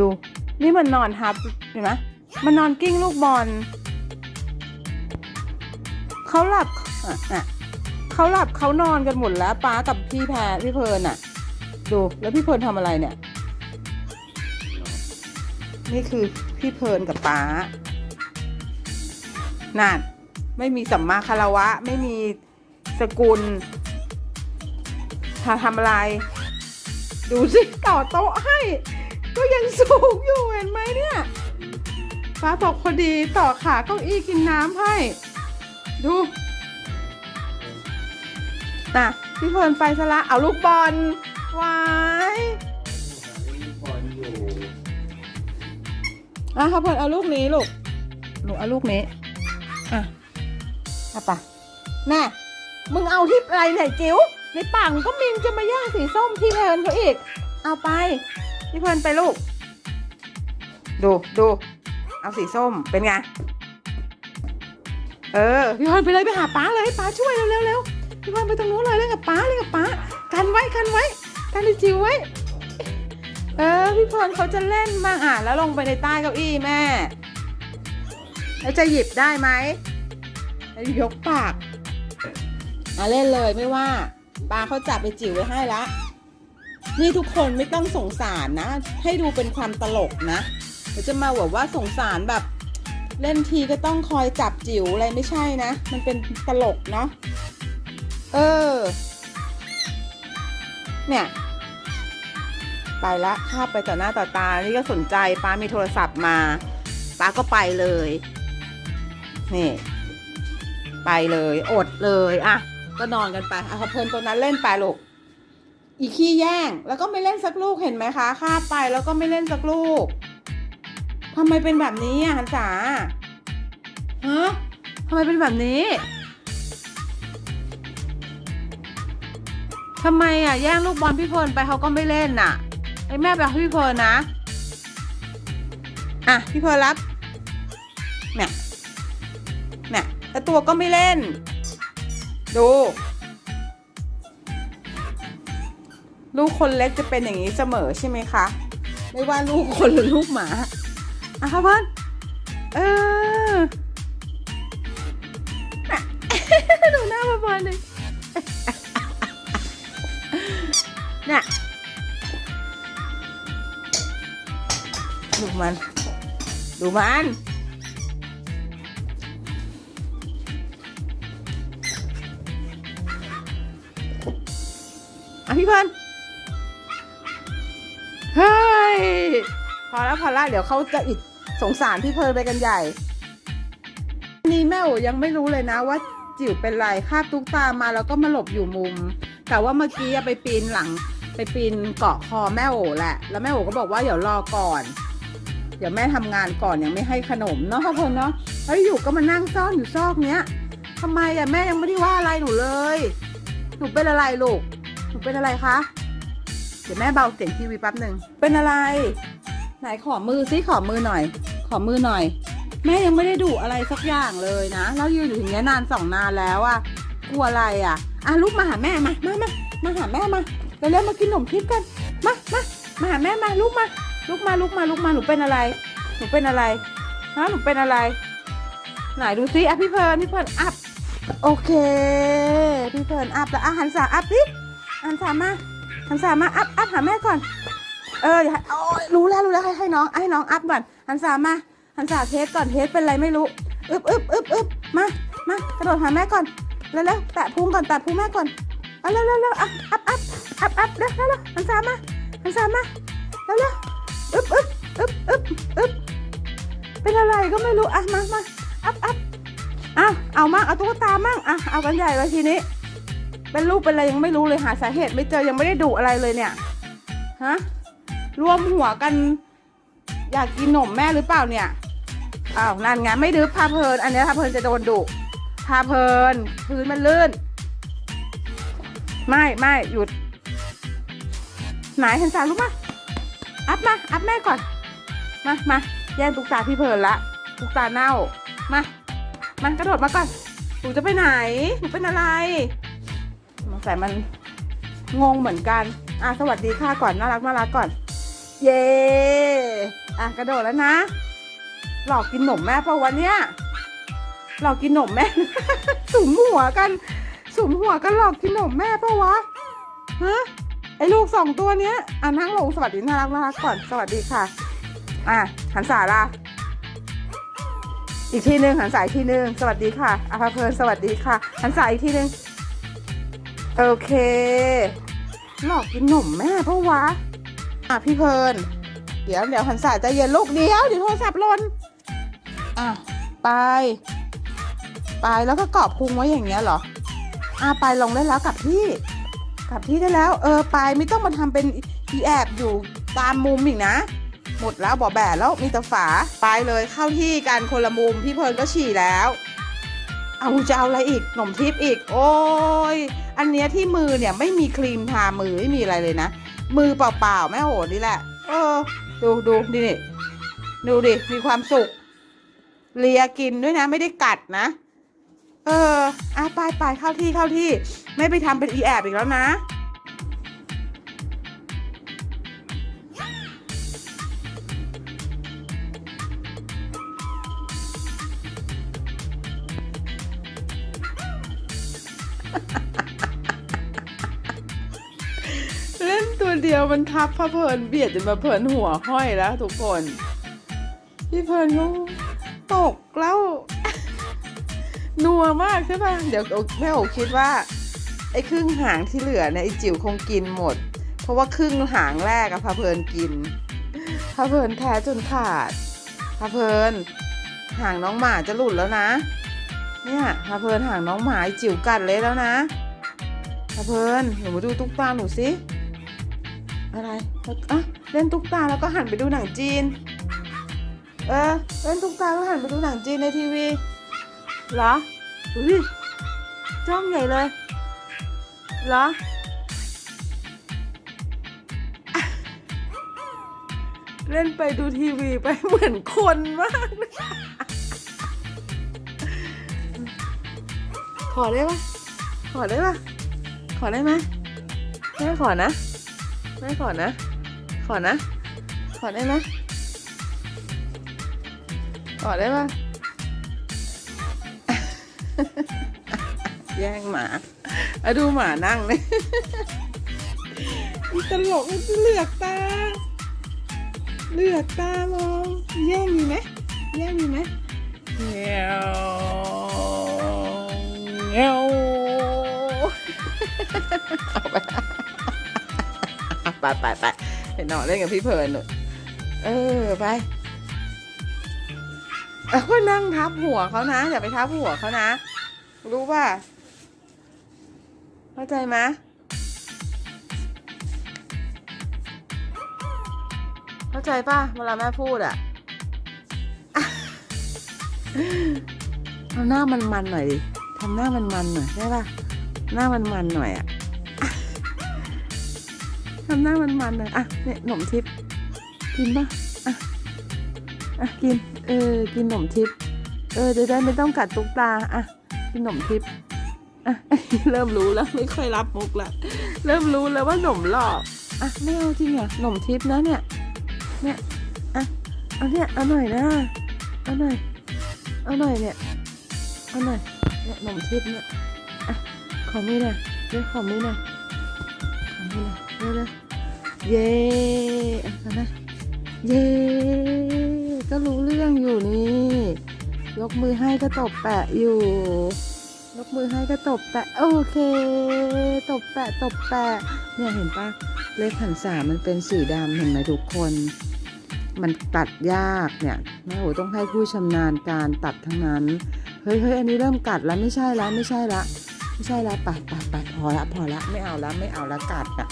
ดู นี่มันนอนทับเห็นไหมมันนอนกิ้งลูกบอลเขาหลับอะเขาหลับเขานอนกันหมดแล้วป้ากับพี่แพรพี่เพลินอะ ดูแล้วพี่เพลินทำอะไรเนี่ย นี่คือพี่เพลินกับป้านั่นไม่มีสัมมาคารวะ ไม่มีสกุลถ้าทำอะไร ดูสิต่อโต๊ะให้ ยังสูงอยู่เห็นไหมเนี่ยฟ้าบอกพอดีต่อขาเก้าอี้กินน้ำให้ ดูน่ะพี่เพลินไปซะละเอาลูกบอลไว้บอลอยู่อะครับเพลินเอาลูกนี้ลูกหนูเอาลูกนี้อะเอาไปะน่ะมึงเอาที่อะไรเนี่ยจิ๋วในปังก็มิงจะมาย่างสีส้มที่เพลินเขาอีก เอาไป พี่เพลินไปลูก ดูดูเอาสีส้มเป็นไง เออ พี่เพลินไปเลยไปหาป้าเลยป้าช่วยเร็วเร็วเร็วพี่เพลินไปตรงนู้นเลยเล่นกับป้าเล่นกับป้ากันไว้กันไว้กันจิ๋วไว้ เออ พี่เพลินเขาจะเล่นมางอะแล้วลงไปในใต้เก้าอี้แม่ แล้วจะหยิบได้ไหมยกปากอะเล่นเลยไม่ว่าป้าเขาจับไปจิ๋วไว้ให้ละ นี่ทุกคนไม่ต้องสงสารนะ ให้ดูเป็นความตลกนะเดี๋ยวจะมาบอกว่าสงสารแบบเล่นทีก็ต้องคอยจับจิ๋วอะไรไม่ใช่นะ มันเป็นตลกเนาะเออ เนี่ยไปละข้าไปต่อหน้าต่อตา นี่ก็สนใจป้ามีโทรศัพท์มาป้าก็ไปเลย นี่ ไปเลย อดเลย อะ ก็นอนกันไป เอาเพลินตัวนั้นเล่นไปลูก อีขี้แย่งแล้วก็ไม่เล่นสักลูกเห็นไหมคะคาบไปแล้วก็ไม่เล่นสักลูกทำไมเป็นแบบนี้อะฮันจ๋าฮะทำไมเป็นแบบนี้ทำไมอะแย่งลูกบอลพี่เพลินไปเขาก็ไม่เล่นน่ะไอแม่ไปเอาให้พี่เพลินนะอะพี่เพลินรับเนี่ยเนี่ยแต่ตัวก็ไม่เล่น ดู ลูกคนเล็กจะเป็นอย่างนี้เสมอใช่ไหมคะ ไม่ว่าลูกคนหรือลูกหมาอะครับเพื่อนเออดูหน้ามาบอลเลยเนี่ยดูมัน ดูมันอะพี่เพัน เฮ้ย พอแล้วพอแล้วเดี๋ยวเขาจะอิดสงสารพี่เพลินไปกันใหญ่ นี่แม่โอยังไม่รู้เลยนะว่าจิ๋วเป็นไรคาบตุ๊กตามาแล้วก็มาหลบอยู่มุม แต่ว่าเมื่อกี้ไปปีนหลัง ไปปีนเกาะคอแม่โอแหละ แล้วแม่โอก็บอกว่าเดี๋ยวรอก่อน เดี๋ยวแม่ทำงานก่อนยังไม่ให้ขนมเนาะพ่อพลเนาะแล้วอยู่ก็มานั่งซ่อนอยู่ซอกเนี้ยทำไมอะแม่ยังไม่ได้ว่าอะไรหนูเลย หนูเป็นอะไรลูก หนูเป็นอะไรคะ เดี๋ยวแม่เบาเสียงทีวีแป๊บหนึ่งเป็นอะไร ไหนขอมือซิขอมือหน่อย ขอมือหน่อย แม่ยังไม่ได้ดุอะไรสักอย่างเลยนะ แล้วยืนอยู่อย่างเงี้ยนานสองนานแล้วอะกลัวอะไรอะอะลูกมาหาแม่มามามามาหาแม่มาเร็วๆมากินขนมทิพย์กันมามามาหาแม่มาลูกมาลูกมาลูกมาลูกมาหนูเป็นอะไร หนูเป็นอะไรฮะหนูเป็นอะไร ไหนดูซิอะพี่เพลิร์นพี่เพลิร์นอัพโอเค พี่เพลิร์นอัพแล้วอะหันสาอัพดิหันสามา หันสามาอัพอัพหาแม่ก่อน เอออย่าให้โอ้ยรู้แล้วรู้แล้วให้ให้น้องให้น้องอัพก่อนหันสามาหันสาเทสก่อนเทสเป็นไรไม่รู้อึบอึบอึบอึบมามากระโดดหาแม่ก่อนเร็วเร็วแตะพุงก่อนแตะพุงแม่ก่อนเอาเร็วเร็วเร็วอะอัพอัพอัพอัพเร็วเร็วเร็วหันสามาหันสามาเร็วเร็วอึบอึบอึบอึบอึบเป็นอะไรก็ไม่รู้อะมามาอัพอัพอะเอามาเอาตุ๊กตามั่งอะเอากันใหญ่เลยทีนี้ เป็นรูปเป็นอะไรยังไม่รู้เลยหาสาเหตุไม่เจอยังไม่ได้ดุอะไรเลยเนี่ยฮะรวมหัวกันอยากกินหนมแม่หรือเปล่าเนี่ยอ้าวนั่นไงไม่ดื้อพาเพลิน อันนี้พาเพลินจะโดนดุพาเพลินพื้นมันลื่น ไม่ไม่หยุด ไหนเห็นสารลูกมาอัพมาอัพแม่ก่อน มามาแย่งตุกตาพี่เพลินละตุกตาเน่ามามันกระโดดมาก่อนหนูจะไปไหนหนูเป็นอะไร สงสัยมันงงเหมือนกัน อะสวัสดีค่ะก่อนน่ารักน่ารักก่อน เย่อะกระโดดแล้วนะ หลอกกินหนมแม่ปะวันเนี้ยหลอกกินหนมแม่ สุมหัวกัน สุมหัวกันหลอกกินหนมแม่ปะวะฮะไอ้ลูกสองตัวเนี้ยอะนั่งลงสวัสดีน่ารักน่ารักก่อนสวัสดีค่ะ อะหันสาล่ะอีกทีหนึ่งหันสายทีหนึ่งสวัสดีค่ะอภาเพลินสวัสดีค่ะ หันสายอีกทีหนึ่ง โอเค หลอกกินหนมแม่เพราะวะ อะพี่เพลิน เดี๋ยวเดี๋ยวหันสายใจเย็นลูกเดียวเดี๋ยวโทรศัพท์หล่นอะไป ไปแล้วก็กรอบพุงไว้อย่างเงี้ยเหรอ อะไปลงได้แล้วกับที่ กับที่ได้แล้ว เออไปไม่ต้องมาทำเป็นอีแอบอยู่ตามมุมอีกนะ หมดแล้วบ่อแบะแล้วมีแต่ฝาไปเลยเข้าที่กันคนละมุมพี่เพลินก็ฉี่แล้ว เอาจะเอาอะไรอีกหนมทิพย์อีก โอ้ย อันเนี้ยที่มือเนี่ยไม่มีครีมทามือไม่มีอะไรเลยนะ มือเปล่าๆแม่โหนี่แหละ เออ ดูดูนี่นี่ดูดิ มีความสุข เลียกินด้วยนะ ไม่ได้กัดนะ เอออะไปไปเข้าที่เข้าที่ ไม่ไปทำเป็นอีแอบอีกแล้วนะ เล่นตัวเดียวมันทับพระเพลินเบียดจนมาเพลินหัวห้อยแล้วทุกคน พี่เพลินเขาตกแล้วนัวมากใช่ป่ะ เดี๋ยวแม่โอคิดว่า ไอ้ครึ่งหางที่เหลือเนี่ยไอ้จิ๋วคงกินหมด เพราะว่าครึ่งหางแรกอะพาเพลินกินพาเพลินแท้จนขาดพาเพลิน หางน้องหมาจะหลุดแล้วนะ เนี่ยพาเพลินหางน้องหมาจิ๋วกัดเละแล้วนะพาเพลินหนูมาดูตุ๊กตาหนูสิอะไรอะเล่นตุ๊กตาแล้วก็หันไปดูหนังจีน เออเล่นตุ๊กตาแล้วหันไปดูหนังจีนในทีวีเหรออุ้ยจ้องใหญ่เลยเหรอเล่นไปดูทีวีไปเหมือนคนมาก ขอได้ปะขอได้ปะขอได้ไหมไม่ขอนะไม่ขอนะ ขอนะ ขอได้ไหมขอได้ปะแย่งหมาอะดูหมานั่งเลยตลกมันเหลือกตา เหลือกตามองแย่งมีไหมแย่งมีไหมเงี้ยว เงี้ยวเอาไปไปไปไปเห็นหนอนเล่นกับพี่เพลินหนูเออไปแล้วก็นั่งทับหัวเขานะอย่าไปทับหัวเขานะ รู้ป่ะเข้าใจไหมเข้าใจป่ะเวลาแม่พูดอะเอาหน้ามันมันๆหน่อยดิ ทำหน้ามันมันๆหน่อยได้ป่ะ หน้ามันมันๆหน่อยอะทำหน้ามันมันๆหน่อยอะเนี่ยหนมทิพย์กินป่ะอะอะกิน เออ กินหนมทิพย์เออจะได้ไม่ต้องกัดตุ๊กตาอะกินหนมทิพย์อะเริ่มรู้แล้วไม่ค่อยรับมุกละ เริ่มรู้แล้วว่าหนมหลอกอะไม่เอาจริงเหรอหนมทิพย์นะเนี่ย เนี่ยอะเอาเนี่ย เอาหน่อยนะ เอาหน่อย เอาหน่อยเนี่ย เอาหน่อย เนี่ยหนมทิพย์เนี่ยอะขอมือหน่อยเดี๋ยวขอมือหน่อยขอมือหน่อยเร็วเร็วเย้อะเอานะเย้ก็รู้เรื่องอยู่นี่ ยกมือให้ก็ตบแปะอยู่ ยกมือให้ก็ตบแปะ โอเค ตบแปะตบแปะ เนี่ยเห็นปะเลขหันสามมันเป็นสีดำเห็นไหมทุกคน มันตัดยากเนี่ยแม่โอต้องให้ผู้ชำนาญการตัดทั้งนั้น เฮ้ยเฮ้ยอันนี้เริ่มกัดแล้วไม่ใช่แล้วไม่ใช่ละไม่ใช่ละไปไปไปพอละพอละไม่เอาละไม่เอาละกัดอะ